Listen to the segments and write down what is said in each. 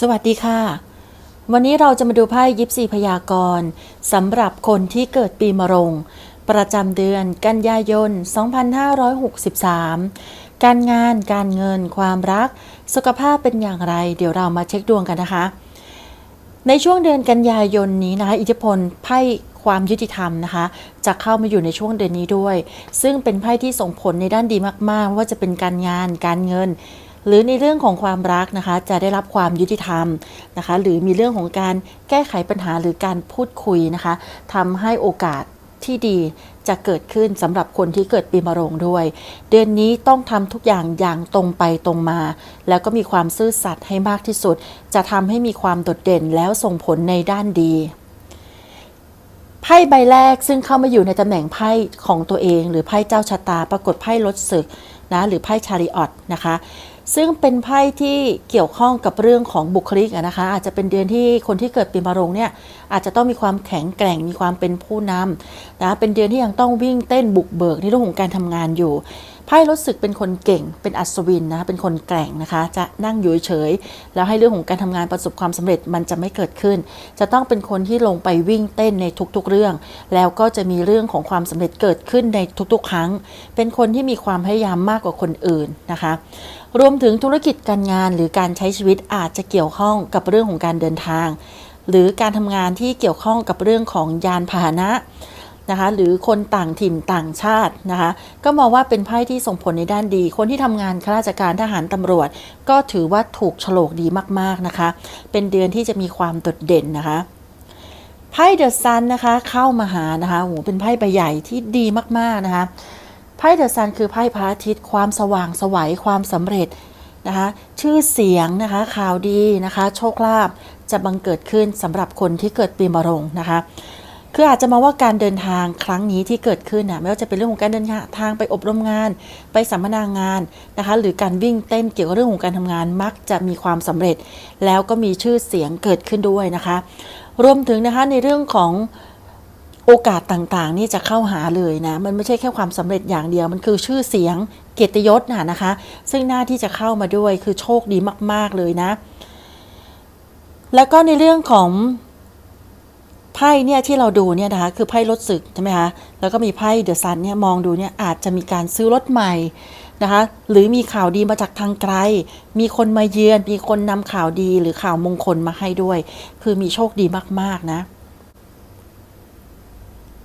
สวัสดีค่ะ วันนี้เราจะมาดูไพ่ยิปซีพยากรณ์สำหรับคนที่เกิดปีมะรง ประจำเดือนกันยายน 2563 การงานการเงินความรัก สุขภาพเป็นอย่างไร เดี๋ยวเรามาเช็คดวงกันนะคะ ในช่วงเดือนกันยายนนี้นะคะอิทธิพลไพ่ความยุติธรรมนะคะ จะเข้ามาอยู่ในช่วงเดือนนี้ด้วย ซึ่งเป็นไพ่ที่ส่งผลในด้านดีมากๆ ว่าจะเป็นการงานการเงิน หรือในเรื่องของความรักนะคะจะได้รับความยุติธรรมนะคะ หรือมีเรื่องของการแก้ไขปัญหาหรือการพูดคุยนะคะทำให้โอกาสที่ดีจะเกิดขึ้นสำหรับคนที่เกิดปีมะโรงด้วย เดือนนี้ต้องทำทุกอย่างอย่างตรงไปตรงมา แล้วก็มีความซื่อสัตย์ให้มากที่สุด จะทำให้มีความโดดเด่นแล้วส่งผลในด้านดีไพ่ใบแรกซึ่งเข้ามาอยู่ในตำแหน่งไพ่ของตัวเอง หรือไพ่เจ้าชะตา ปรากฏไพ่ลดศึกนะหรือไพ่ชาริออตนะคะ ซึ่งเป็นไพ่ที่เกี่ยวข้องกับเรื่องของบุคลิกนะคะ อาจจะเป็นเดือนที่คนที่เกิดปีมะโรงเนี่ยอาจจะต้องมีความแข็งแกร่งมีความเป็นผู้นำนะเป็นเดือนที่ยังต้องวิ่งเต้นบุกเบิกในเรื่องของการทำงานอยู่ ไพ่รู้สึกเป็นคนเก่ง เป็นอัศวินนะคะเป็นคนแกร่งนะคะ จะนั่งอยู่เฉย แล้วให้เรื่องของการทำงานประสบความสำเร็จมันจะไม่เกิดขึ้น จะต้องเป็นคนที่ลงไปวิ่งเต้นในทุกๆเรื่อง แล้วก็จะมีเรื่องของความสำเร็จเกิดขึ้นในทุกๆ ครั้ง เป็นคนที่มีความพยายามมากกว่าคนอื่นนะคะรวมถึงธุรกิจการงานหรือการใช้ชีวิตอาจจะเกี่ยวข้องกับเรื่องของการเดินทาง หรือการทำงานที่เกี่ยวข้องกับเรื่องของยานพาหนะ นะคะหรือคนต่างถิ่นต่างชาตินะคะก็มองว่าเป็นไพ่ที่ส่งผลในด้านดี คนที่ทำงานข้าราชการทหารตำรวจ ก็ถือว่าถูกโฉลกดีมากๆนะคะ เป็นเดือนที่จะมีความโดดเด่นนะคะไพ่เดอะซันนะคะเข้ามาหานะคะโหเป็นไพ่ใบใหญ่ที่ดีมากๆนะคะไพ่เดอะซันคือไพ่พระอาทิตย์ ความสว่างสวัยความสำเร็จนะคะชื่อเสียงนะคะข่าวดีนะคะ โชคลาภจะบังเกิดขึ้นสำหรับคนที่เกิดปีมะโรงนะคะ คืออาจจะมาว่าการเดินทางครั้งนี้ที่เกิดขึ้นนะไม่ว่าจะเป็นเรื่องของการเดินทางไปอบรมงาน ไปสัมมนางานนะคะ หรือการวิ่งเต้นเกี่ยวกับเรื่องของการทำงานมักจะมีความสำเร็จ แล้วก็มีชื่อเสียงเกิดขึ้นด้วยนะคะ รวมถึงนะคะในเรื่องของโอกาสต่างๆ นี่จะเข้าหาเลยนะ มันไม่ใช่แค่ความสำเร็จอย่างเดียว มันคือชื่อเสียงเกียรติยศน่ะนะคะ ซึ่งหน้าที่จะเข้ามาด้วยคือโชคดีมาก ๆเลยนะ แล้วก็ในเรื่องของ ไพ่เนี่ยที่เราดูเนี่ยนะคะคือไพ่รถศึกใช่ไหมคะแล้วก็มีไพ่เดอะซันเนี่ยมองดูเนี่ยอาจจะมีการซื้อรถใหม่นะคะหรือมีข่าวดีมาจากทางไกล มีคนมาเยือน มีคนนำข่าวดีหรือข่าวมงคลมาให้ด้วย คือมีโชคดีมากๆนะ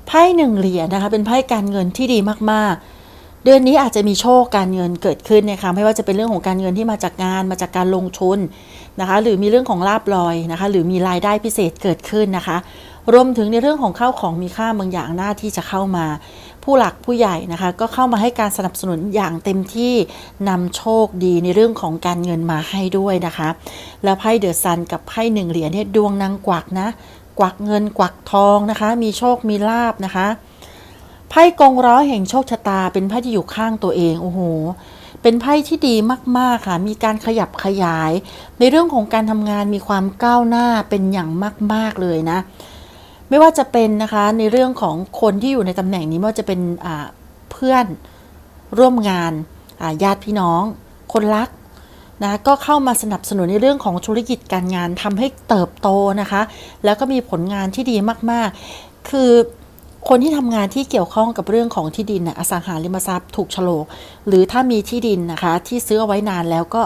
ไพ่หนึ่งเหรียญนะคะเป็นไพ่การเงินที่ดีมากๆ เดือนนี้อาจจะมีโชคการเงินเกิดขึ้นนะคะไม่ว่าจะเป็นเรื่องของการเงินที่มาจากงานมาจากการลงทุนนะคะหรือมีเรื่องของลาบลอยนะคะหรือมีรายได้พิเศษเกิดขึ้นนะคะ รวมถึงในเรื่องของข้าวของมีค่าบางอย่างหน้าที่จะเข้ามา ผู้หลักผู้ใหญ่นะคะก็เข้ามาให้การสนับสนุนอย่างเต็มที่นำโชคดีในเรื่องของการเงินมาให้ด้วยนะคะ แล้วไพ่เดอะซันกับไพ่หนึ่งเหรียญเนี่ยดวงนางกวักนะ กวักเงินกวักทองนะคะ มีโชคมีลาบนะคะไพ่กองร้อแห่งโชคชะตา เป็นไพ่ที่อยู่ข้างตัวเองโอ้โหเป็นไพ่ที่ดีมาก ๆ ค่ะ มีการขยับขยาย ในเรื่องของการทำงานมีความก้าวหน้าเป็นอย่างมาก ๆ เลยนะ ไม่ว่าจะเป็นนะคะในเรื่องของคนที่อยู่ในตำแหน่งนี้ไม่ว่าจะเป็นเพื่อนร่วมงานญาติพี่น้อง คนรักนะก็เข้ามาสนับสนุนในเรื่องของธุรกิจการงานทำให้เติบโตนะคะ แล้วก็มีผลงานที่ดีมากๆ คือคนที่ทำงานที่เกี่ยวข้องกับเรื่องของที่ดินนะอสังหาริมทรัพย์ถูกโฉลก หรือถ้ามีที่ดินนะคะที่ซื้อเอาไว้นานแล้วก็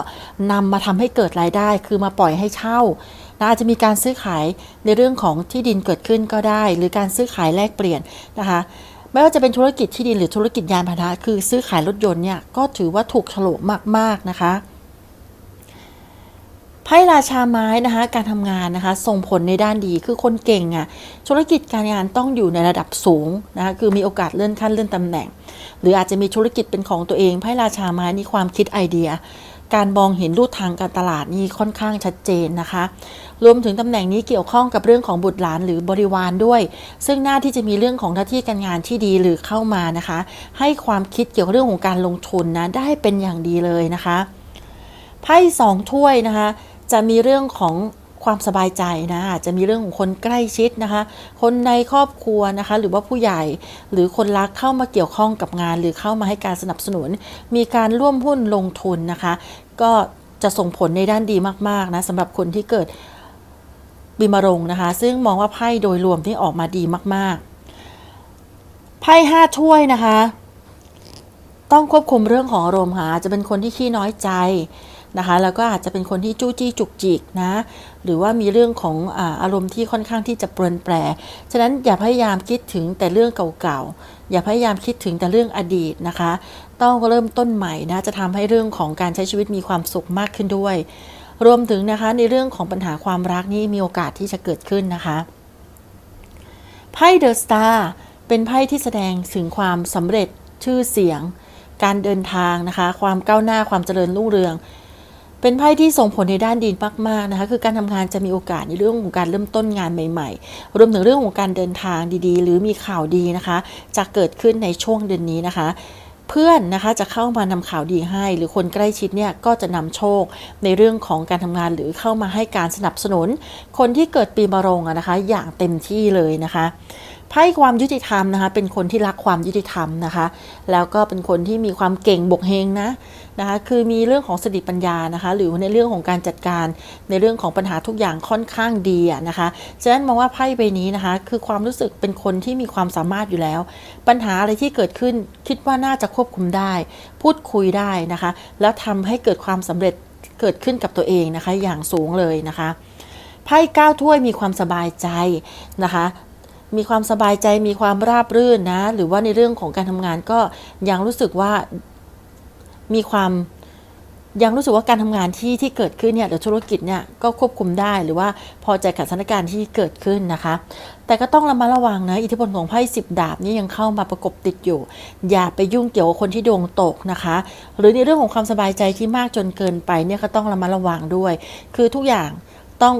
นำมาทำให้เกิดรายได้ คือมาปล่อยให้เช่า นะอาจจะมีการซื้อขายในเรื่องของที่ดินเกิดขึ้นก็ได้ หรือการซื้อขายแลกเปลี่ยนนะคะไม่ว่าจะเป็นธุรกิจที่ดินหรือธุรกิจยานพาหนะคือซื้อขายรถยนต์เนี่ยก็ถือว่าถูกโฉลกมาก ๆ นะคะไพ่ราชาไม้นะคะการทำงานนะคะส่งผลในด้านดีคือคนเก่งอะ่ะธุรกิจการงานต้องอยู่ในระดับสูงนะคะคือมีโอกาสเลื่อนขั้นเลื่อนตำแหน่ง หรืออาจจะมีธุรกิจเป็นของตัวเองไพ่ราชาไม้นี่ความคิดไอเดีย การมองเห็นรูทางการตลาดนี่ค่อนข้างชัดเจนนะคะ รวมถึงตำแหน่งนี้เกี่ยวข้องกับเรื่องของบุตรหลานหรือบริวารด้วย ซึ่งหน้าที่จะมีเรื่องของหน้าที่การงานที่ดีหรือเข้ามานะคะ ให้ความคิดเกี่ยวกับเรื่องของการลงทุนนะได้เป็นอย่างดีเลยนะคะไพ่สองถ้วยนะคะ จะมีเรื่องของความสบายใจนะอาจจะมีเรื่องของคนใกล้ชิดนะคะ คนในครอบครัวนะคะ หรือว่าผู้ใหญ่หรือคนรักเข้ามาเกี่ยวข้องกับงาน หรือเข้ามาให้การสนับสนุน มีการร่วมหุ้นลงทุนนะคะ ก็จะส่งผลในด้านดีมากๆนะสำหรับคนที่เกิด ปีมะรงนะคะ ซึ่งมองว่าไพ่โดยรวมที่ออกมาดีมาก ๆ ไพ่ห้าถ้วยนะคะ ต้องควบคุมเรื่องของอารมณ์ค่ะอาจะเป็นคนที่ขี้น้อยใจนะคะ แล้วก็อาจจะเป็นคนที่จู้จี้จุกจิกนะ หรือว่ามีเรื่องของอารมณ์ที่ค่อนข้างที่จะเปรนแปรฉะนั้นอย่าพยายามคิดถึงแต่เรื่องเก่าๆ อย่าพยายามคิดถึงแต่เรื่องอดีตนะคะ ต้องเริ่มต้นใหม่นะ จะทำให้เรื่องของการใช้ชีวิตมีความสุขมากขึ้นด้วย รวมถึงนะคะในเรื่องของปัญหาความรักนี่มีโอกาสที่จะเกิดขึ้นนะคะไพ่เดอะสตาร์เป็นไพ่ที่แสดงถึงความสำเร็จชื่อเสียง การเดินทางนะคะ ความก้าวหน้าความเจริญรุ่งเรือง เป็นไพ่ที่ส่งผลในด้านดีมากๆนะคะ คือการทำงานจะมีโอกาสในเรื่องของการเริ่มต้นงานใหม่ ๆ รวมถึงเรื่องของการเดินทางดีๆ หรือมีข่าวดีนะคะ จะเกิดขึ้นในช่วงเดือนนี้นะคะ เพื่อนนะคะจะเข้ามานำข่าวดีให้ หรือคนใกล้ชิดเนี่ยก็จะนำโชคในเรื่องของการทำงานหรือเข้ามาให้การสนับสนุน คนที่เกิดปีมะโรงอะนะคะ อย่างเต็มที่เลยนะคะ ไพ่ความยุติธรรมนะคะ เป็นคนที่รักความยุติธรรมนะคะ แล้วก็เป็นคนที่มีความเก่งบกเฮงนะนะคะ คือมีเรื่องของสติปัญญานะคะ หรือในเรื่องของการจัดการ ในเรื่องของปัญหาทุกอย่างค่อนข้างดีนะคะ ฉะนั้นมองว่าไพ่ใบนี้นะคะ คือความรู้สึกเป็นคนที่มีความสามารถอยู่แล้ว ปัญหาอะไรที่เกิดขึ้นคิดว่าน่าจะควบคุมได้ พูดคุยได้นะคะ แล้วทำให้เกิดความสำเร็จเกิดขึ้นกับตัวเองนะคะ อย่างสูงเลยนะคะไพ่เก้าถ้วยมีความสบายใจนะคะ มีความสบายใจมีความราบรื่นนะ หรือว่าในเรื่องของการทำงานก็ยังรู้สึกว่ามีความยังรู้สึกว่าการทำงานที่ที่เกิดขึ้นเนี่ยเดี๋ยวธุรกิจเนี่ยก็ควบคุมได้หรือว่าพอใจกับสถานการณ์ที่เกิดขึ้นนะคะ แต่ก็ต้องระมัดระวังนะอิทธิพลของไพ่สิบดาบนี่ยังเข้ามาประกบติดอยู่ อย่าไปยุ่งเกี่ยวกับคนที่ดวงตกนะคะ หรือในเรื่องของความสบายใจที่มากจนเกินไปเนี่ยก็ต้องระมัดระวังด้วย คือทุกอย่างต้อง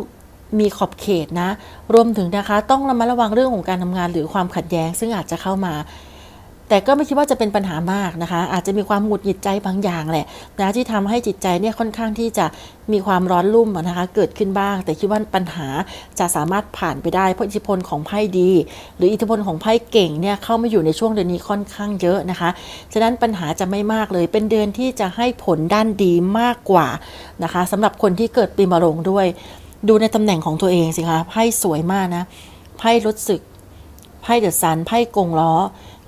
มีขอบเขตนะ รวมถึงนะคะ ต้องระมัดระวังเรื่องของการทำงานหรือความขัดแย้ง ซึ่งอาจจะเข้ามา แต่ก็ไม่คิดว่าจะเป็นปัญหามากนะคะ อาจจะมีความหงุดหงิดใจบางอย่างแหละนะที่ทำให้จิตใจเนี่ยค่อนข้างที่จะมีความร้อนรุ่มนะคะ เกิดขึ้นบ้าง แต่คิดว่าปัญหาจะสามารถผ่านไปได้เพราะอิทธิพลของไพ่ดี หรืออิทธิพลของไพ่เก่งเนี่ยเข้ามาอยู่ในช่วงเดือนนี้ค่อนข้างเยอะนะคะฉะนั้นปัญหาจะไม่มากเลยเป็นเดือนที่จะให้ผลด้านดีมากกว่านะคะสำหรับคนที่เกิดปีมะโรงด้วย ดูในตำแหน่งของตัวเองสิคะไพ่สวยมากนะไพ่รถศึกไพ่เดอะซันไพ่กงล้อ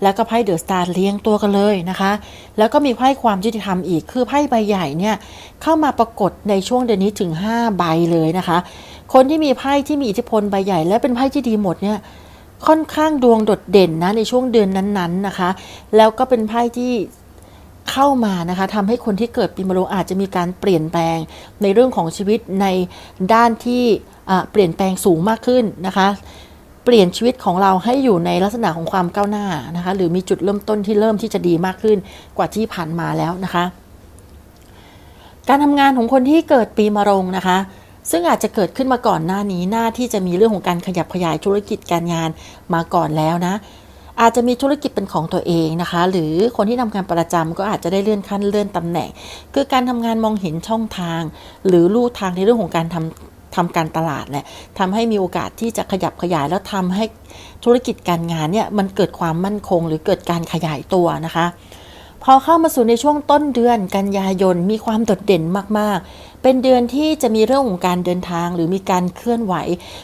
แล้วก็ไพ่เดอะสตาร์เลี้ยงตัวกันเลยนะคะ แล้วก็มีไพ่ความยุติธรรมอีก คือไพ่ใบใหญ่เนี่ยเข้ามาปรากฏในช่วงเดือนนี้ถึง 5 ใบเลยนะคะ คนที่มีไพ่ที่มีอิทธิพลใบใหญ่ และเป็นไพ่ที่ดีหมดเนี่ยค่อนข้างดวงโดดเด่นนะในช่วงเดือนนั้นๆนะคะ แล้วก็เป็นไพ่ที่ เข้ามานะคะทำให้คนที่เกิดปีมะโรงอาจจะมีการเปลี่ยนแปลงในเรื่องของชีวิตในด้านที่เปลี่ยนแปลงสูงมากขึ้นนะคะเปลี่ยนชีวิตของเราให้อยู่ในลักษณะของความก้าวหน้านะคะหรือมีจุดเริ่มต้นที่เริ่มที่จะดีมากขึ้นกว่าที่ผ่านมาแล้วนะคะ การทำงานของคนที่เกิดปีมะโรงนะคะซึ่งอาจจะเกิดขึ้นมาก่อนหน้านี้หน้าที่จะมีเรื่องของการขยับขยายธุรกิจการงานมาก่อนแล้วนะ อาจจะมีธุรกิจเป็นของตัวเองนะคะ หรือคนที่ทำงานประจำก็อาจจะได้เลื่อนขั้นเลื่อนตำแหน่ง คือการทำงานมองเห็นช่องทาง หรือลู่ทางในเรื่องของการทำทำการตลาดแหละทำให้มีโอกาสที่จะขยับขยายแล้วทำให้ธุรกิจการงานเนี่ยมันเกิดความมั่นคง หรือเกิดการขยายตัวนะคะพอเข้ามาสู่ในช่วงต้นเดือนกันยายนมีความโดดเด่นมาก เป็นเดือนที่จะมีเรื่องของการเดินทาง หรือมีการเคลื่อนไหว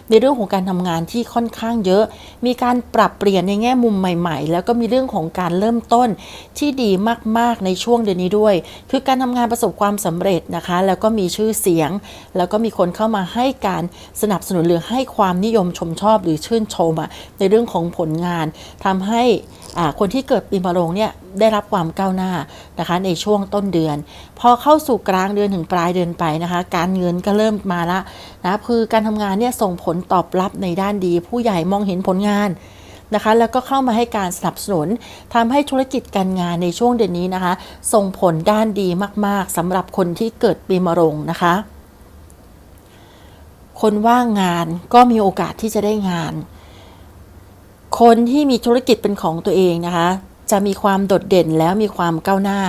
ในเรื่องของการทำงานที่ค่อนข้างเยอะ มีการปรับเปลี่ยนในแง่มุมใหม่ ๆ แล้วก็มีเรื่องของการเริ่มต้นที่ดีมากๆในช่วงเดือนนี้ด้วย คือการทำงานประสบความสำเร็จนะคะ แล้วก็มีชื่อเสียง แล้วก็มีคนเข้ามาให้การสนับสนุนหรือให้ความนิยมชมชอบหรือชื่นชมอะในเรื่องของผลงานทำให้อ่าคนที่เกิดปีมะโรงเนี่ยได้รับความก้าวหน้านะคะในช่วงต้นเดือน พอเข้าสู่กลางเดือนถึงปลายเดือนไปนะคะ การเงินก็เริ่มมาละนะคือการทำงานเนี่ยส่งผลตอบรับในด้านดี ผู้ใหญ่มองเห็นผลงานนะคะแล้วก็เข้ามาให้การสนับสนุนทำให้ธุรกิจการงานในช่วงเดือนนี้นะคะ ส่งผลด้านดีมาก ๆสำหรับคนที่เกิดปีมะโรงนะคะ คนว่างงานก็มีโอกาสที่จะได้งาน คนที่มีธุรกิจเป็นของตัวเองนะคะ จะมีความโดดเด่นแล้วมีความก้าวหน้า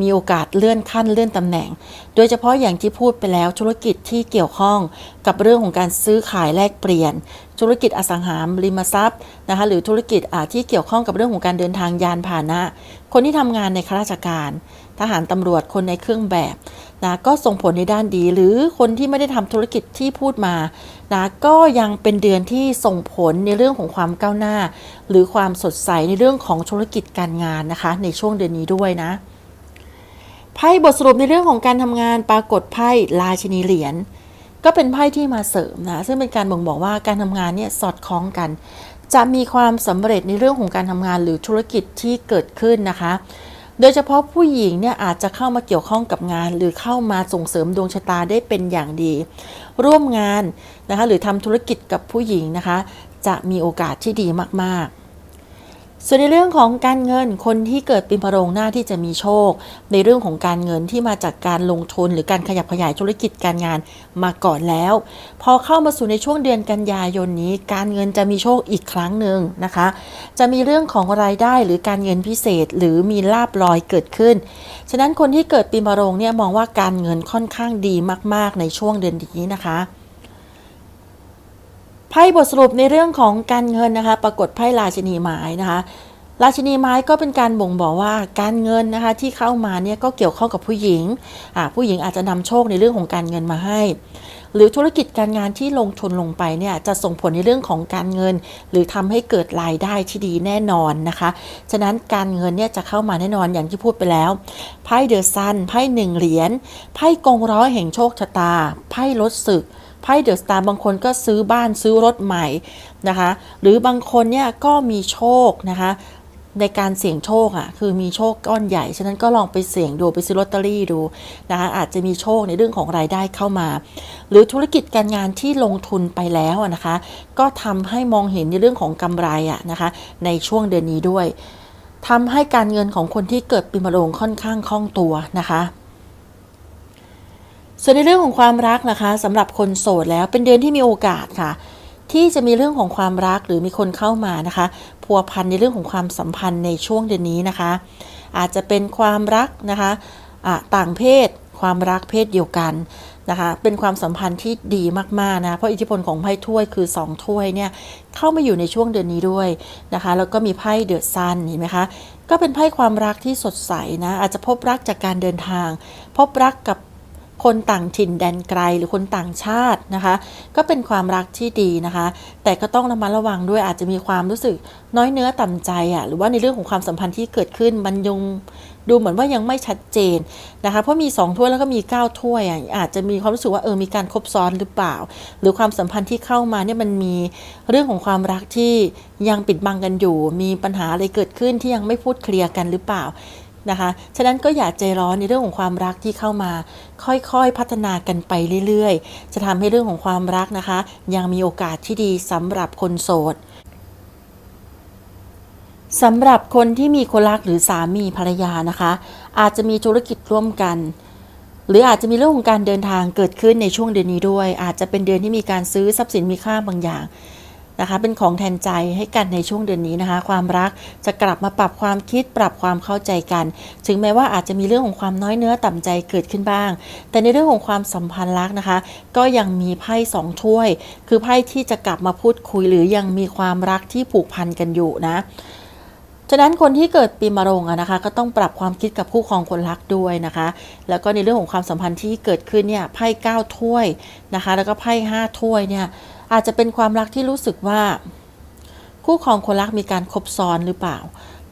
มีโอกาสเลื่อนขั้นเลื่อนตำแหน่ง โดยเฉพาะอย่างที่พูดไปแล้วธุรกิจที่เกี่ยวข้องกับเรื่องของการซื้อขายแลกเปลี่ยน ธุรกิจอสังหาริมทรัพย์นะคะหรือธุรกิจที่เกี่ยวข้องกับเรื่องของการเดินทางยานพาหนะ คนที่ทำงานในข้าราชการ ทหารตำรวจคนในเครื่องแบบนะก็ส่งผลในด้านดี หรือคนที่ไม่ได้ทำธุรกิจที่พูดมานะก็ยังเป็นเดือนที่ส่งผลในเรื่องของความก้าวหน้า หรือความสดใสในเรื่องของธุรกิจการงานนะคะ ในช่วงเดือนนี้ด้วยนะ ไพ่บทสรุปในเรื่องของการทำงานปรากฏไพ่ราชินีเหรียญก็เป็นไพ่ที่มาเสริมนะซึ่งเป็นการบ่งบอกว่าการทำงานเนี่ยสอดคล้องกัน จะมีความสำเร็จในเรื่องของการทำงานหรือธุรกิจที่เกิดขึ้นนะคะ โดยเฉพาะผู้หญิงเนี่ยอาจจะเข้ามาเกี่ยวข้องกับงาน หรือเข้ามาส่งเสริมดวงชะตาได้เป็นอย่างดี ร่วมงานนะคะหรือทำธุรกิจกับผู้หญิงนะคะ จะมีโอกาสที่ดีมากๆ ส่วนในเรื่องของการเงินคนที่เกิดปีมะโรงหน้าที่จะมีโชค ในเรื่องของการเงินที่มาจากการลงทุน หรือการขยับขยายธุรกิจการงานมาก่อนแล้ว พอเข้ามาสู่ในช่วงเดือนกันยายนนี้ การเงินจะมีโชคอีกครั้งหนึ่งนะคะ จะมีเรื่องของรายได้หรือการเงินพิเศษ หรือมีลาบลอยเกิดขึ้น ฉะนั้นคนที่เกิดปีมะโรงเนี่ยมองว่าการเงินค่อนข้างดีมาก ๆ ในช่วงเดือนนี้นะคะ ไพ่บทสรุปในเรื่องของการเงินนะคะ ปรากฏไพ่ราชินีไม้นะคะราชินีไม้ก็เป็นการบ่งบอกว่าการเงินนะคะที่เข้ามาเนี่ยก็เกี่ยวข้องกับผู้หญิงอ่าผู้หญิงอาจจะนำโชคในเรื่องของการเงินมาให้ หรือธุรกิจการงานที่ลงทุนลงไปเนี่ยจะส่งผลในเรื่องของการเงิน หรือทำให้เกิดรายได้ที่ดีแน่นอนนะคะฉะนั้นการเงินเนี่ยจะเข้ามาแน่นอนอย่างที่พูดไปแล้วไพ่เดอะซันไพ่หนึ่งเหรียญไพ่กงร้อยแห่งโชคชะตาไพ่ลดศึก ไพ่เดอะสตาร์บางคนก็ซื้อบ้านซื้อรถใหม่นะคะ หรือบางคนเนี่ยก็มีโชคนะคะในการเสี่ยงโชคอะคือมีโชคก้อนใหญ่ ฉะนั้นก็ลองไปเสี่ยงดูไปซื้อลอตเตอรี่ดูนะคะอาจจะมีโชคในเรื่องของรายได้เข้ามา หรือธุรกิจการงานที่ลงทุนไปแล้วนะคะ ก็ทำให้มองเห็นในเรื่องของกำไรอะนะคะในช่วงเดือนนี้ด้วยทำให้การเงินของคนที่เกิดปีมะโรงค่อนข้างคล่องตัวนะคะ ส่วนในเรื่องของความรักนะคะสำหรับคนโสดแล้วเป็นเดือนที่มีโอกาสค่ะ ที่จะมีเรื่องของความรักหรือมีคนเข้ามานะคะ พัวพันในเรื่องของความสัมพันธ์ในช่วงเดือนนี้นะคะ อาจจะเป็นความรักนะคะะต่างเพศ ความรักเพศเดียวกันนะคะ เป็นความสัมพันธ์ที่ดีมากๆนะ เพราะอิทธิพลของไพ่ถ้วยคือ 2 ถ้วยเนี่ยเข้ามาอยู่ในช่วงเดือนนี้ด้วยนะคะ แล้วก็มีไพ่เดอะซันเห็นไหมคะ ก็เป็นไพ่ความรักที่สดใสนะ อาจจะพบรักจากการเดินทาง พบรักกับ คนต่างถิ่นแดนไกลหรือคนต่างชาตินะคะ ก็เป็นความรักที่ดีนะคะ แต่ก็ต้องระมัดระวังด้วยอาจจะมีความรู้สึกน้อยเนื้อต่ำใจอะหรือว่าในเรื่องของความสัมพันธ์ที่เกิดขึ้นมันยงดูเหมือนว่ายังไม่ชัดเจนนะคะ เพราะมี 2 ถ้วยแล้วก็มี 9 ถ้วยอะอาจจะมีความรู้สึกว่าเออมีการคบซ้อนหรือเปล่า หรือความสัมพันธ์ที่เข้ามาเนี่ยมันมีเรื่องของความรักที่ยังปิดบังกันอยู่ มีปัญหาอะไรเกิดขึ้นที่ยังไม่พูดเคลียร์กันหรือเปล่า นะคะ ฉะนั้นก็อย่าใจร้อนในเรื่องของความรักที่เข้ามา ค่อยๆพัฒนากันไปเรื่อยๆ จะทำให้เรื่องของความรักนะคะ ยังมีโอกาสที่ดีสำหรับคนโสดสำหรับคนที่มีคนรักหรือสามีภรรยานะคะ อาจจะมีธุรกิจร่วมกัน หรืออาจจะมีเรื่องของการเดินทางเกิดขึ้นในช่วงเดือนนี้ด้วย อาจจะเป็นเดือนที่มีการซื้อทรัพย์สินมีค่าบางอย่าง นะคะเป็นของแทนใจให้กันในช่วงเดือนนี้นะคะ ความรักจะกลับมาปรับความคิดปรับความเข้าใจกัน ถึงแม้ว่าอาจจะมีเรื่องของความน้อยเนื้อต่ำใจเกิดขึ้นบ้าง แต่ในเรื่องของความสัมพันธ์รักนะคะ ก็ยังมีไพ่สองถ้วย คือไพ่ที่จะกลับมาพูดคุยหรือยังมีความรักที่ผูกพันกันอยู่นะฉะนั้นคนที่เกิดปีมะโรงอะนะคะ ก็ต้องปรับความคิดกับคู่ครองคนรักด้วยนะคะ แล้วก็ในเรื่องของความสัมพันธ์ที่เกิดขึ้นเนี่ยไพ่เก้าถ้วยนะคะ แล้วก็ไพ่ห้าถ้วยเนี่ย อาจจะเป็นความรักที่รู้สึกว่า คู่ครองคนรักมีการคบซ้อนหรือเปล่า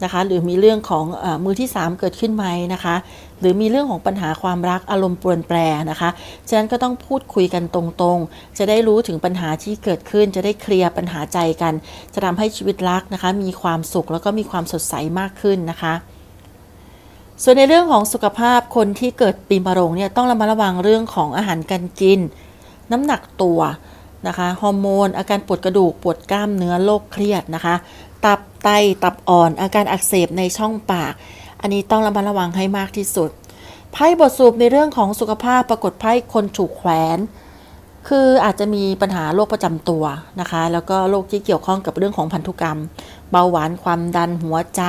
นะคะ หรือมีเรื่องของอมือที่ 3 เกิดขึ้นไหมนะคะ หรือมีเรื่องของปัญหาความรักอารมณ์ปรวนแปรนะคะ ฉะนั้นก็ต้องพูดคุยกันตรงๆ จะได้รู้ถึงปัญหาที่เกิดขึ้น จะได้เคลียร์ปัญหาใจกัน จะทำให้ชีวิตรักนะคะ มีความสุขแล้วก็มีความสดใสมากขึ้นนะคะส่วนในเรื่องของสุขภาพคนที่เกิดปีมะโรงเนี่ยต้องระมัดระวังเรื่องของอาหารการกิน น้ำหนักตัว นะคะฮอร์โมน อาการปวดกระดูกปวดกล้ามเนื้อโรคเครียดนะคะ ตับไตตับอ่อน อาการอักเสบในช่องปาก อันนี้ต้องระมัดระวังให้มากที่สุดไพ่บทสรุปในเรื่องของสุขภาพปรากฏไพ่คนถูกแขวน คืออาจจะมีปัญหาโรคประจำตัวนะคะ แล้วก็โรคที่เกี่ยวข้องกับเรื่องของพันธุกรรม เบาหวานความดันหัวใจ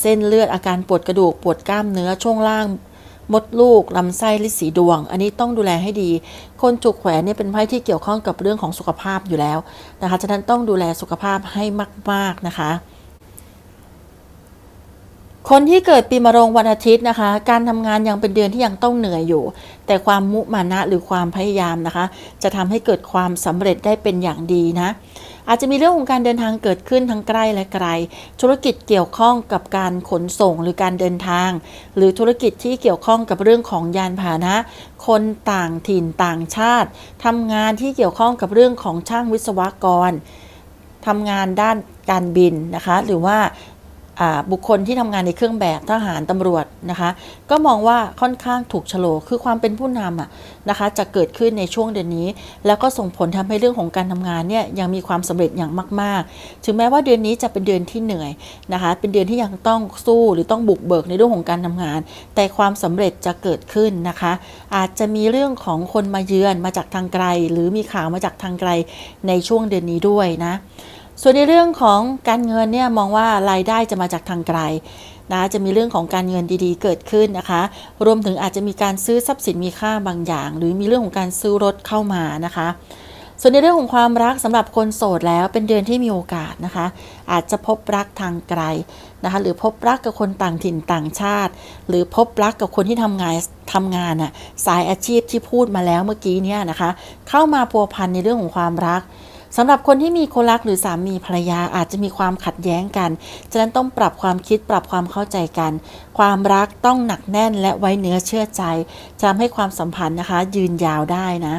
เส้นเลือดอาการปวดกระดูกปวดกล้ามเนื้อช่วงล่าง มดลูกลำไส้ลิสีดวง อันนี้ต้องดูแลให้ดี คนจุกแขวนเนี่ยเป็นไพ่ที่เกี่ยวข้องกับเรื่องของสุขภาพอยู่แล้วนะคะฉะนั้นต้องดูแลสุขภาพให้มาก ๆนะคะคนที่เกิดปีมะโรงวันอาทิตย์นะคะ การทำงานยังเป็นเดือนที่ยังต้องเหนื่อยอยู่ แต่ความมุมานะหรือความพยายามนะคะ จะทำให้เกิดความสำเร็จได้เป็นอย่างดีนะ อาจจะมีเรื่องของการเดินทางเกิดขึ้นทั้งใกล้และไกล ธุรกิจเกี่ยวข้องกับการขนส่งหรือการเดินทาง หรือธุรกิจที่เกี่ยวข้องกับเรื่องของยานพาหนะ คนต่างถิ่นต่างชาติทำงานที่เกี่ยวข้องกับเรื่องของช่างวิศวกรทำงานด้านการบินนะคะ หรือว่าอ่า บุคคลที่ทำงานในเครื่องแบบทหารตำรวจนะคะ ก็มองว่าค่อนข้างถูกโลคือความเป็นผู้นำอะนะคะ จะเกิดขึ้นในช่วงเดือนนี้ แล้วก็ส่งผลทำให้เรื่องของการทำงานเนี่ยยังมีความสำเร็จอย่างมาก ๆ ถึงแม้ว่าเดือนนี้จะเป็นเดือนที่เหนื่อยนะคะ เป็นเดือนที่ยังต้องสู้หรือต้องบุกเบิกในเรื่องของการทำงาน แต่ความสำเร็จจะเกิดขึ้นนะคะ อาจจะมีเรื่องของคนมาเยือนมาจากทางไกล หรือมีข่าวมาจากทางไกลในช่วงเดือนนี้ด้วยนะ ส่วนในเรื่องของการเงินเนี่ยมองว่ารายได้จะมาจากทางไกลนะจะมีเรื่องของการเงินดีๆ เกิดขึ้นนะคะ รวมถึงอาจจะมีการซื้อทรัพย์สินมีค่าบางอย่าง หรือมีเรื่องของการซื้อรถเข้ามานะคะ ส่วนในเรื่องของความรักสำหรับคนโสดแล้วเป็นเดือนที่มีโอกาสนะคะ อาจจะพบรักทางไกลนะคะ หรือพบรักกับคนต่างถิ่นต่างชาติ หรือพบรักกับคนที่ทำงานทำงานน่ะสายอาชีพที่พูดมาแล้วเมื่อกี้เนี่ยนะคะ เข้ามาพัวพันในเรื่องของความรัก สำหรับคนที่มีคนรักหรือสามีภรรยาอาจจะมีความขัดแย้งกัน ฉะนั้นต้องปรับความคิดปรับความเข้าใจกัน ความรักต้องหนักแน่นและไว้เนื้อเชื่อใจจะทำให้ความสัมพันธ์นะคะ ยืนยาวได้นะ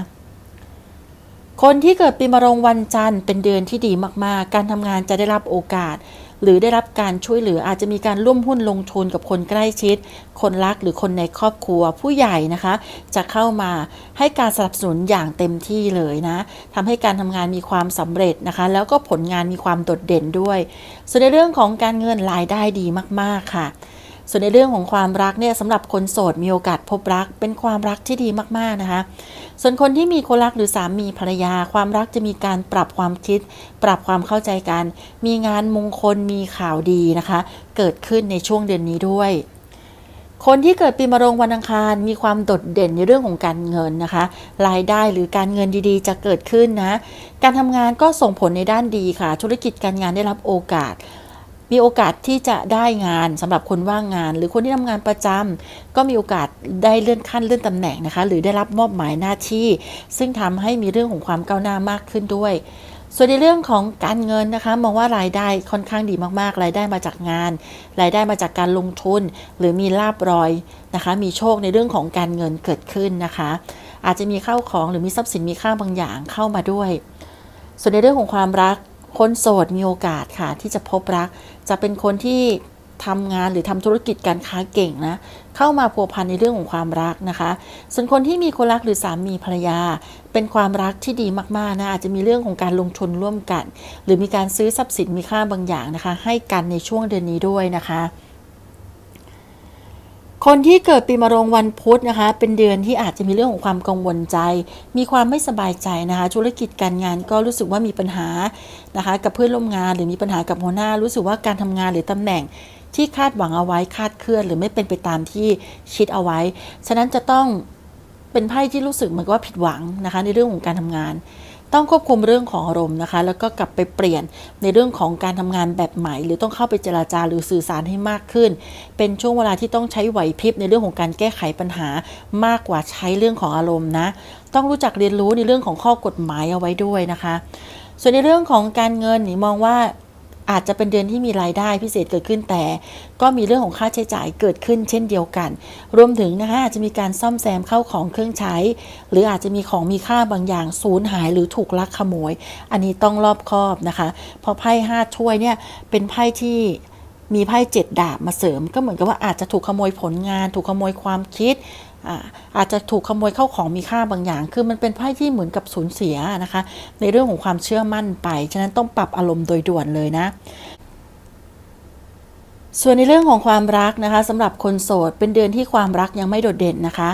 คนที่เกิดปีมะโรงวันจันทร์เป็นเดือนที่ดีมากๆ การทำงานจะได้รับโอกาส หรือได้รับการช่วยเหลืออาจจะมีการร่วมหุ้นลงทุนกับคนใกล้ชิด คนรักหรือคนในครอบครัวผู้ใหญ่นะคะ จะเข้ามาให้การสนับสนุนอย่างเต็มที่เลยนะทำให้การทำงานมีความสำเร็จนะคะ แล้วก็ผลงานมีความโดดเด่นด้วย ส่วนในเรื่องของการเงินรายได้ดีมากๆค่ะ ส่วนในเรื่องของความรักเนี่ยสำหรับคนโสดมีโอกาสพบรัก เป็นความรักที่ดีมากๆนะคะ ส่วนคนที่มีคนรักหรือสามีภรรยา ความรักจะมีการปรับความคิด ปรับความเข้าใจกัน มีงานมงคลมีข่าวดีนะคะ เกิดขึ้นในช่วงเดือนนี้ด้วยคนที่เกิดปีมะโรงวันอังคารมีความโดดเด่นในเรื่องของการเงินนะคะ รายได้หรือการเงินดีๆ จะเกิดขึ้นนะ การทำงานก็ส่งผลในด้านดีค่ะ ธุรกิจการงานได้รับโอกาส มีโอกาสที่จะได้งานสำหรับคนว่างงาน หรือคนที่ทำงานประจำก็มีโอกาสได้เลื่อนขั้นเลื่อนตำแหน่งนะคะ หรือได้รับมอบหมายหน้าที่ ซึ่งทำให้มีเรื่องของความก้าวหน้ามากขึ้นด้วยส่วนในเรื่องของการเงินนะคะมองว่ารายได้ค่อนข้างดีมากๆ รายได้มาจากงาน รายได้มาจากการลงทุน หรือมีลาบรอยนะคะ มีโชคในเรื่องของการเงินเกิดขึ้นนะคะ อาจจะมีเข้าของหรือมีทรัพย์สินมีค่าบางอย่างเข้ามาด้วย ส่วนในเรื่องของความรัก คนโสดมีโอกาสค่ะที่จะพบรัก จะเป็นคนที่ทำงานหรือทำธุรกิจการค้าเก่งนะ เข้ามาพัวพันในเรื่องของความรักนะคะ ส่วนคนที่มีคนรักหรือสามีภรรยา เป็นความรักที่ดีมากๆนะอาจจะมีเรื่องของการลงทุนร่วมกัน หรือมีการซื้อทรัพย์สินมีค่าบางอย่างนะคะ ให้กันในช่วงเดือนนี้ด้วยนะคะ คนที่เกิดปีมะโรงวันพุธนะคะ เป็นเดือนที่อาจจะมีเรื่องของความกังวลใจ มีความไม่สบายใจนะคะ ธุรกิจการงานก็รู้สึกว่ามีปัญหานะคะ กับเพื่อนร่วมงานหรือมีปัญหากับหัวหน้า รู้สึกว่าการทำงานหรือตำแหน่งที่คาดหวังเอาไว้คาดเคลื่อน หรือไม่เป็นไปตามที่คิดเอาไว้ ฉะนั้นจะต้องเป็นไพ่ที่รู้สึกเหมือนกับว่าผิดหวังนะคะ ในเรื่องของการทำงาน ต้องควบคุมเรื่องของอารมณ์นะคะ แล้วก็กลับไปเปลี่ยนในเรื่องของการทำงานแบบใหม่ หรือต้องเข้าไปเจราจาหรือสื่อสารให้มากขึ้น เป็นช่วงเวลาที่ต้องใช้ไหวพริบในเรื่องของการแก้ไขปัญหามากกว่าใช้เรื่องของอารมณ์นะ ต้องรู้จักเรียนรู้ในเรื่องของข้อกฎหมายเอาไว้ด้วยนะคะ ส่วนในเรื่องของการเงินนี่มองว่า อาจจะเป็นเดือนที่มีรายได้พิเศษเกิดขึ้นแต่ ก็มีเรื่องของค่าใช้จ่ายเกิดขึ้นเช่นเดียวกัน รวมถึงนะคะอาจจะมีการซ่อมแซมเข้าของเครื่องใช้ หรืออาจจะมีของมีค่าบางอย่างสูญหายหรือถูกลักขโมย อันนี้ต้องรอบคอบนะคะเพราะไพ่ห้าถ้วยเนี่ยเป็นไพ่ที่มีไพ่เจ็ดดาบมาเสริม ก็เหมือนกับว่าอาจจะถูกขโมยผลงาน ถูกขโมยความคิด อาจจะถูกขโมยเข้าของมีค่าบางอย่าง คือมันเป็นไพ่ที่เหมือนกับสูญเสียนะคะ ในเรื่องของความเชื่อมั่นไป ฉะนั้นต้องปรับอารมณ์โดยด่วนเลยนะส่วนในเรื่องของความรักนะคะสำหรับคนโสดเป็นเดือนที่ความรักยังไม่โดดเด่นนะคะ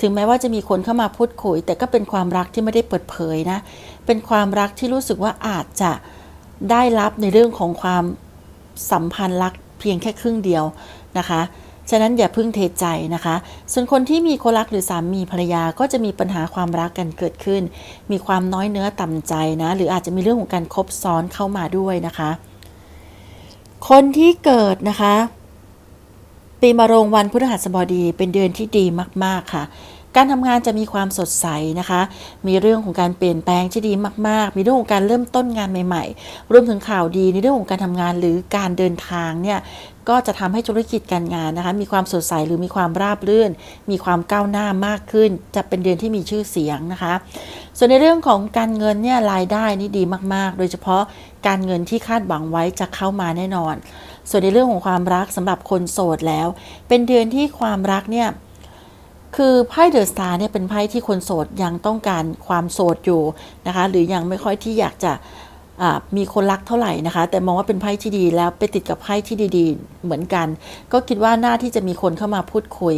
ถึงแม้ว่าจะมีคนเข้ามาพูดคุย แต่ก็เป็นความรักที่ไม่ได้เปิดเผยนะเป็นความรักที่รู้สึกว่าอาจจะได้รับในเรื่องของความสัมพันธ์รักเพียงแค่ครึ่งเดียวนะคะ ฉะนั้นอย่าเพึ่งเทใจนะคะ ส่วนคนที่มีคนรักหรือสามีภรรยาก็จะมีปัญหาความรักกันเกิดขึ้น มีความน้อยเนื้อต่ำใจนะ หรืออาจจะมีเรื่องของการคบซ้อนเข้ามาด้วยนะคะ คนที่เกิดนะคะ ปีมะโรงวันพฤหัสบดีเป็นเดือนที่ดีมาก ๆค่ะการทำงานจะมีความสดใสนะคะ มีเรื่องของการเปลี่ยนแปลงที่ดีมาก ๆ มีเรื่องของการเริ่มต้นงานใหม่ ๆ รวมถึงข่าวดีในเรื่องของการทำงานหรือการเดินทางเนี่ย ก็จะทำให้ธุรกิจการงานนะคะ มีความสดใสหรือมีความราบรื่น มีความก้าวหน้ามากขึ้น จะเป็นเดือนที่มีชื่อเสียงนะคะ ส่วนในเรื่องของการเงินเนี่ยรายได้นี่ดีมาก ๆ โดยเฉพาะการเงินที่คาดหวังไว้จะเข้ามาแน่นอน ส่วนในเรื่องของความรักสำหรับคนโสดแล้ว เป็นเดือนที่ความรักเนี่ยคือไพ่เดอะสตาร์เนี่ยเป็นไพ่ที่คนโสดยังต้องการความโสดอยู่นะคะ หรือยังไม่ค่อยที่อยากจะ มีคนรักเท่าไหร่นะคะ แต่มองว่าเป็นไพ่ที่ดีแล้วไปติดกับไพ่ที่ดี ๆ เหมือนกัน ก็คิดว่าหน้าที่จะมีคนเข้ามาพูดคุย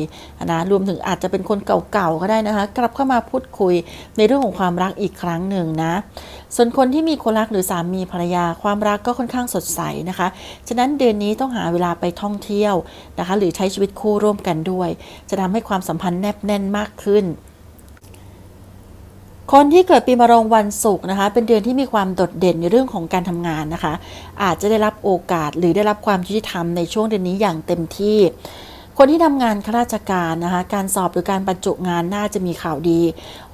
นะรวมถึงอาจจะเป็นคนเก่าๆก็ได้นะคะ กลับเข้ามาพูดคุยในเรื่องของความรักอีกครั้งหนึ่งนะส่วนคนที่มีคนรักหรือสามีภรรยาความรักก็ค่อนข้างสดใสนะคะ ฉะนั้นเดือนนี้ต้องหาเวลาไปท่องเที่ยวนะคะ หรือใช้ชีวิตคู่ร่วมกันด้วย จะทำให้ความสัมพันธ์แนบแน่นมากขึ้น คนที่เกิดปีมะโรงวันศุกร์นะคะ เป็นเดือนที่มีความโดดเด่นในเรื่องของการทำงานนะคะ อาจจะได้รับโอกาสหรือได้รับความยุติธรรมในช่วงเดือนนี้อย่างเต็มที่ คนที่ทำงานข้าราชการนะคะ การสอบหรือการบรรจุงานน่าจะมีข่าวดี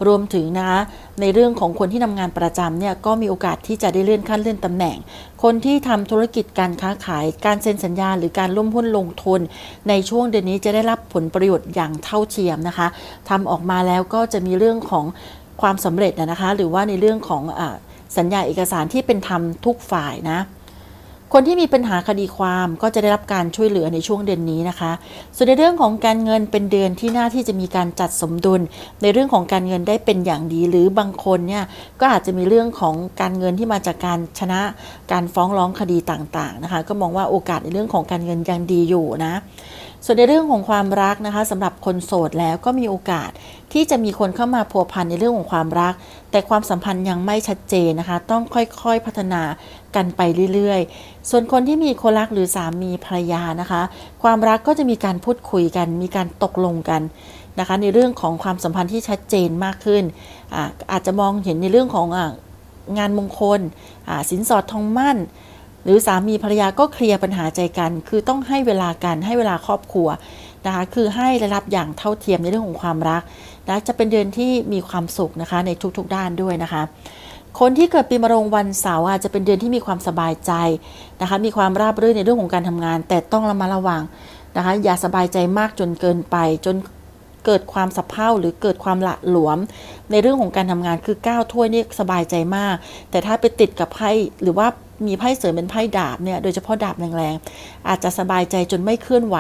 รวมถึงนะคะในเรื่องของคนที่ทำงานประจำเนี่ยก็มีโอกาสที่จะได้เลื่อนขั้นเลื่อนตำแหน่ง คนที่ทำธุรกิจการค้าขาย การเซ็นสัญญาหรือการร่วมหุ้นลงทุน ในช่วงเดือนนี้จะได้รับผลประโยชน์อย่างเท่าเทียมนะคะทำออกมาแล้วก็จะมีเรื่องของ ความสำเร็จนะคะ หรือว่าในเรื่องของอสัญญาเอกสารที่เป็นธรรมทุกฝ่ายนะคนที่มีปัญหาคดีความก็จะได้รับการช่วยเหลือในช่วงเดือนนี้นะคะ ส่วนในเรื่องของการเงินเป็นเดือนที่น่าที่จะมีการจัดสมดุล ในเรื่องของการเงินได้เป็นอย่างดี หรือบางคนเนี่ยก็อาจจะมีเรื่องของการเงินที่มาจากการชนะการฟ้องร้องคดีต่างๆนะคะ ก็มองว่าโอกาสในเรื่องของการเงินยังดีอยู่นะ ส่วนในเรื่องของความรักนะคะสำหรับคนโสดแล้วก็มีโอกาสที่จะมีคนเข้ามาพัวพันในเรื่องของความรัก แต่ความสัมพันธ์ยังไม่ชัดเจนนะคะ ต้องค่อยๆพัฒนากันไปเรื่อยๆ ส่วนคนที่มีคนรักหรือสามีภรรยานะคะ ความรักก็จะมีการพูดคุยกัน มีการตกลงกันนะคะ ในเรื่องของความสัมพันธ์ที่ชัดเจนมากขึ้นอาอาจจะมองเห็นในเรื่องขององานมงคลสินสอดทองมั่น หรือสามีภรรยาก็เคลียร์ปัญหาใจกัน คือต้องให้เวลากันให้เวลาครอบครัวนะคะคือให้และรับอย่างเท่าเทียมในเรื่องของความรักนะจะเป็นเดือนที่มีความสุขนะคะในทุกๆด้านด้วยนะคะ คนที่เกิดปีมะโรงวันเสาร์อาจจะเป็นเดือนที่มีความสบายใจนะคะมีความราบรื่นในเรื่องของการทำงาน แต่ต้องระมัดระวังนะคะอย่าสบายใจมากจนเกินไปจนเกิดความสะเพร่าหรือเกิดความละหลวม ในเรื่องของการทำงานคือก้าวถ้วยนี่สบายใจมาก แต่ถ้าไปติดกับไพ่หรือว่า มีไพ่เสริมเป็นไพ่ดาบเนี่ยโดยเฉพาะดาบแรงๆอาจจะสบายใจจนไม่เคลื่อนไหว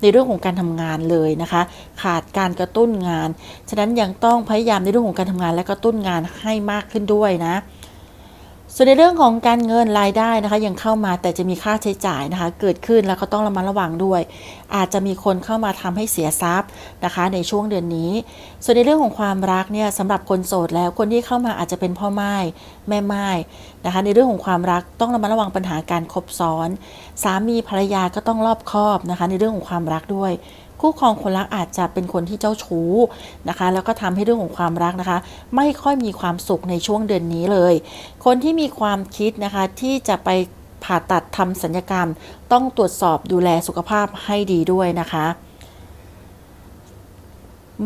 ในเรื่องของการทำงานเลยนะคะ ขาดการกระตุ้นงาน ฉะนั้นยังต้องพยายามในเรื่องของการทำงานและกระตุ้นงานให้มากขึ้นด้วยนะ ส่วนในเรื่องของการเงินรายได้นะคะ ยังเข้ามาแต่จะมีค่าใช้จ่ายนะคะ เกิดขึ้นแล้วก็ต้องระมัดระวังด้วย อาจจะมีคนเข้ามาทำให้เสียทรัพย์นะคะ ในช่วงเดือนนี้ ส่วนในเรื่องของความรักเนี่ยสำหรับคนโสดแล้วคนที่เข้ามาอาจจะเป็นพ่อไม้แม่ไม้นะคะ ในเรื่องของความรักต้องระมัดระวังปัญหาการคบซ้อน สามีภรรยาก็ต้องรอบคอบนะคะ ในเรื่องของความรักด้วย คู่ครองคนรักอาจจะเป็นคนที่เจ้าชู้นะคะ แล้วก็ทำให้เรื่องของความรักนะคะ ไม่ค่อยมีความสุขในช่วงเดือนนี้เลย คนที่มีความคิดนะคะที่จะไปผ่าตัดทำสัญญกรรม ต้องตรวจสอบดูแลสุขภาพให้ดีด้วยนะคะ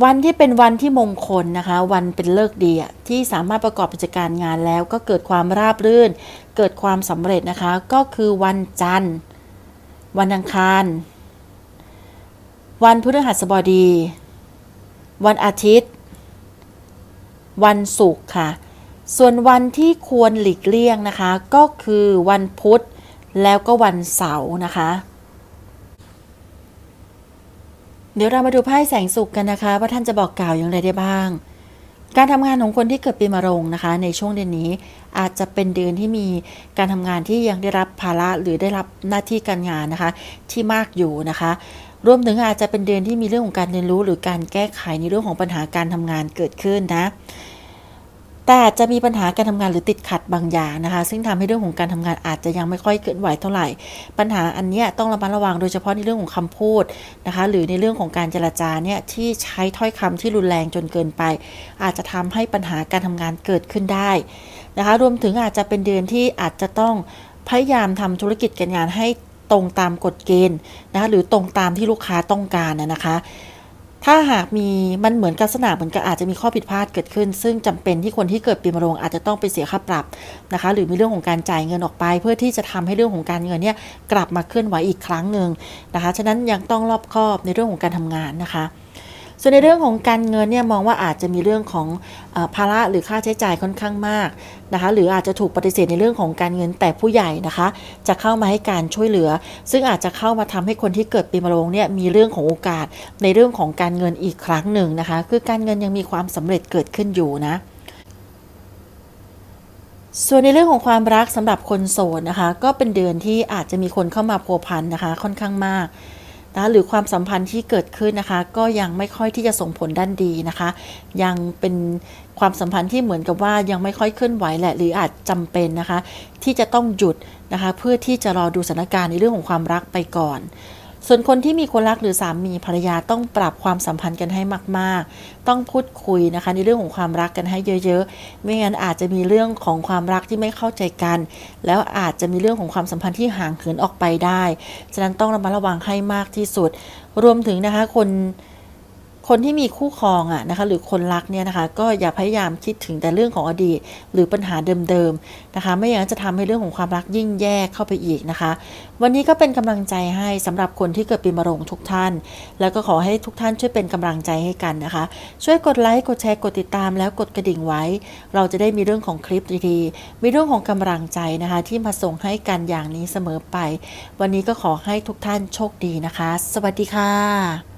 วันที่เป็นวันที่มงคลนะคะ วันเป็นเลิกดีที่สามารถประกอบกิจการงานแล้วก็เกิดความราบรื่น เกิดความสำเร็จนะคะ ก็คือวันจันทร์ วันอังคาร วันพฤหัสบดี วันอาทิตย์ วันศุกร์ค่ะ ส่วนวันที่ควรหลีกเลี่ยงนะคะ ก็คือวันพุธแล้วก็วันเสาร์นะคะ เดี๋ยวเรามาดูไพ่แสงสุขกันนะคะ ว่าท่านจะบอกกล่าวอย่างไรได้บ้าง การทำงานของคนที่เกิดปีมะโรงนะคะ ในช่วงเดือนนี้อาจจะเป็นเดือนที่มีการทำงานที่ยังได้รับภาระหรือได้รับหน้าที่การงานนะคะ ที่มากอยู่นะคะ รวมถึงอาจจะเป็นเดือนที่มีเรื่องของการเรียนรู้หรือการแก้ไขในเรื่องของปัญหาการทำงานเกิดขึ้นนะ แต่อาจจะมีปัญหาการทำงานหรือติดขัดบางอย่างนะคะ ซึ่งทำให้เรื่องของการทำงานอาจจะยังไม่ค่อยเคลื่อนไหวเท่าไหร่ ปัญหาอันนี้ต้องระมัดระวังโดยเฉพาะในเรื่องของคำพูดนะคะ หรือในเรื่องของการเจรจาเนี่ยที่ใช้ถ้อยคำที่รุนแรงจนเกินไป อาจจะทำให้ปัญหาการทำงานเกิดขึ้นได้นะคะ รวมถึงอาจจะเป็นเดือนที่อาจจะต้องพยายามทำธุรกิจการงานให้ ตรงตามกฎเกณฑ์นะคะหรือตรงตามที่ลูกค้าต้องการนะนะคะ ถ้าหากมีมันเหมือนกับลักษณะเหมือนกับอาจจะมีข้อผิดพลาดเกิดขึ้น ซึ่งจำเป็นที่คนที่เกิดปีมะโรงอาจจะต้องไปเสียค่าปรับนะคะ หรือมีเรื่องของการจ่ายเงินออกไป เพื่อที่จะทำให้เรื่องของการเงินเนี่ยกลับมาเคลื่อนไหวอีกครั้งหนึ่งนะคะฉะนั้นยังต้องรอบคอบในเรื่องของการทำงานนะคะ ส่วนในเรื่องของการเงินเนี่ยมองว่าอาจจะมีเรื่องของอภาระหรือค่าใช้จ่ายค่อนข้างมากนะคะหรืออาจจะถูกปฏิเสธในเรื่องของการเงินแต่ผู้ใหญ่นะคะ จะเข้ามาให้การช่วยเหลือ ซึ่งอาจจะเข้ามาทำให้คนที่เกิดปีมะโรงเนี่ยมีเรื่องของโอกาสในเรื่องของการเงินอีกครั้งหนึ่งนะคะ คือการเงินยังมีความสำเร็จเกิดขึ้นอยู่นะส่วนในเรื่องของความรักสำหรับคนโสดนะคะ ก็เป็นเดือนที่อาจจะมีคนเข้ามาพัวพันนะคะ ค่อนข้างมาก นะหรือความสัมพันธ์ที่เกิดขึ้นนะคะ ก็ยังไม่ค่อยที่จะส่งผลด้านดีนะคะ ยังเป็นความสัมพันธ์ที่เหมือนกับว่ายังไม่ค่อยเคลื่อนไหวแหละ หรืออาจจำเป็นนะคะ ที่จะต้องหยุดนะคะ เพื่อที่จะรอดูสถานการณ์ในเรื่องของความรักไปก่อน ส่วนคนที่มีคนรักหรือสามีภรรยาต้องปรับความสัมพันธ์กันให้มาก ๆ ต้องพูดคุยนะคะ ในเรื่องของความรักกันให้เยอะ ๆ ไม่งั้นอาจจะมีเรื่องของความรักที่ไม่เข้าใจกัน แล้วอาจจะมีเรื่องของความสัมพันธ์ที่ห่างเหินออกไปได้ ฉะนั้นต้องระมัดระวังให้มากที่สุด รวมถึงนะคะคน คนที่มีคู่ครองอะนะคะหรือคนรักเนี่ยนะคะก็อย่าพยายามคิดถึงแต่เรื่องของอดีต หรือปัญหาเดิมๆนะคะ ไม่อย่างนั้นจะทำให้เรื่องของความรักยิ่งแย่เข้าไปอีกนะคะ วันนี้ก็เป็นกำลังใจให้สำหรับคนที่เกิดปีมะโรงทุกท่าน แล้วก็ขอให้ทุกท่านช่วยเป็นกำลังใจให้กันนะคะ ช่วยกดไลค์กดแชร์กดติดตาม แล้วกดกระดิ่งไว้ เราจะได้มีเรื่องของคลิปดีๆมีเรื่องของกำลังใจนะคะ ที่มาส่งให้กันอย่างนี้เสมอไป วันนี้ก็ขอให้ทุกท่านโชคดีนะคะ สวัสดีค่ะ